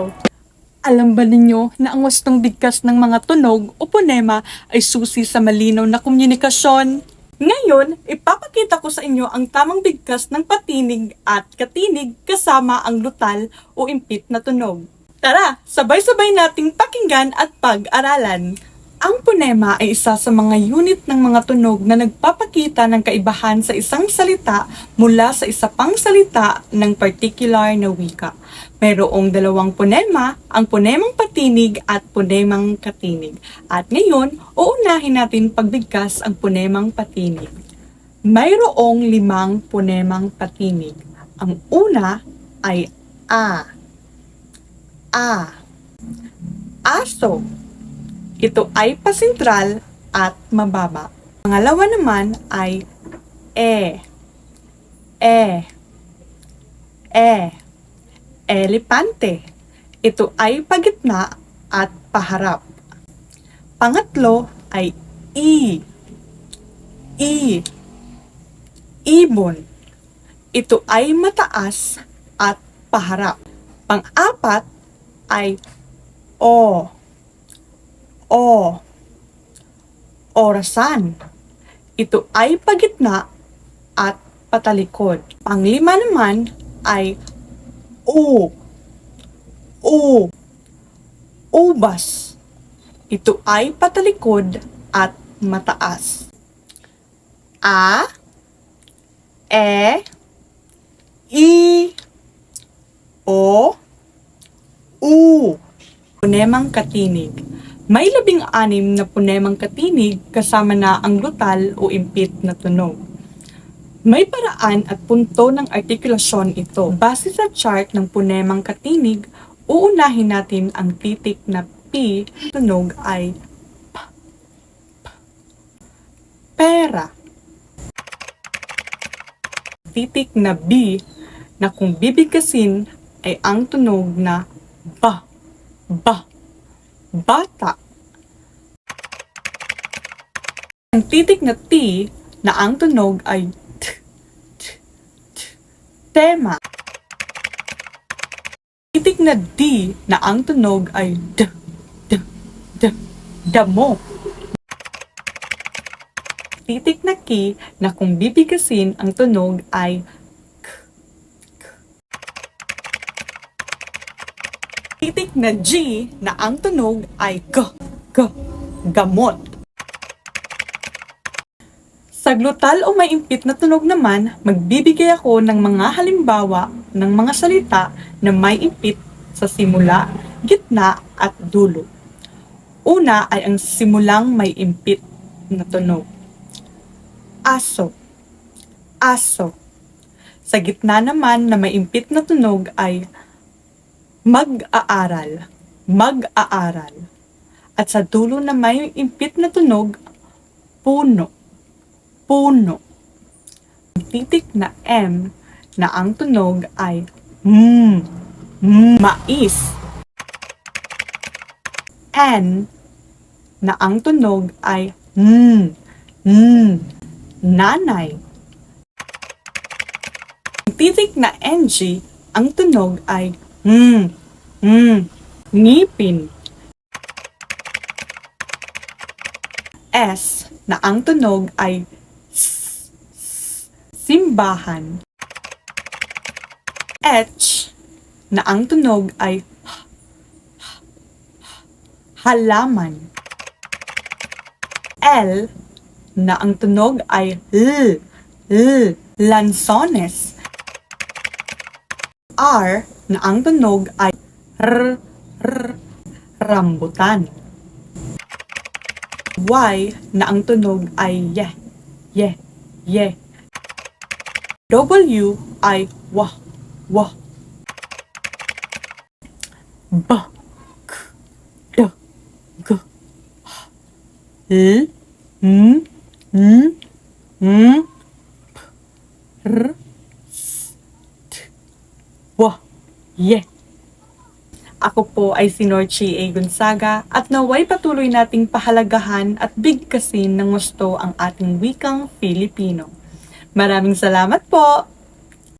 araw! Alam ba ninyo na ang wastong bigkas ng mga tunog o ponema ay susi sa malinaw na komunikasyon? Ngayon, ipapakita ko sa inyo ang tamang bigkas ng patinig at katinig kasama ang lutal o impit na tunog. Tara, sabay-sabay nating pakinggan at pag-aralan. Ang ponema ay isa sa mga unit ng mga tunog na nagpapakita ng kaibahan sa isang salita mula sa isa pang salita ng particular na wika. Mayroong dalawang ponema, ang ponemang patinig at ponemang katinig. At ngayon, uunahin natin pagbigkas ang ponemang patinig. Mayroong limang ponemang patinig. Ang una ay A. A. Aso. Ito ay pasentral at mababa. Pangalawa naman ay E. E. E. Elepante. Ito ay pagitna at paharap. Pangatlo ay I. I. Ibon. Ito ay mataas at paharap. Pang-apat ay O. O. Orasan. Ito ay pagitna at patalikod. Panglima naman ay U. U. Ubas. Ito ay patalikod at mataas. A. E. I. O. U. Ponemang katinig. May labing anim na ponemang katinig kasama na ang glutal o impit na tunog. May paraan at punto ng artikulasyon ito. Base sa chart ng ponemang katinig, uunahin natin ang titik na P tunog ay P. P. Pera. Titik na B na kung bibigkasin ay ang tunog na ba, ba, bata. Ang titik na T na ang tunog ay t, t, t, tema. Titik na D na ang tunog ay d, d, d, damo. Titik na K na kung bibigasin ang tunog ay k, k. Titik na G na ang tunog ay g, g, gamot. Sa glutal o maimpit na tunog naman, magbibigay ako ng mga halimbawa ng mga salita na may impit sa simula, gitna at dulo. Una ay ang simulang may impit na tunog. Aso. Aso. Sa gitna naman na may impit na tunog ay mag-aaral. Mag-aaral. At sa dulo na may impit na tunog, puno. Puno. Titik na M na ang tunog ay M. M. Mais. N na ang tunog ay N. N. Nanay. Titik na NG, ang tunog ay M. M. Ngipin. S na ang tunog ay. Simbahan. H na ang tunog ay. Halaman. L na ang tunog ay L. L. Lansones. R na ang tunog ay R. R. Rambutan. Y na ang tunog ay ye, ye, ye. W ay wah, wah. B, k, d, g, h. L, m, n, m, p, r, s, t, wah, ye. Ako po ay si Norchi A. Gonzaga at naway patuloy nating pahalagahan at bigkasin ng gusto ang ating wikang Filipino. Maraming salamat po!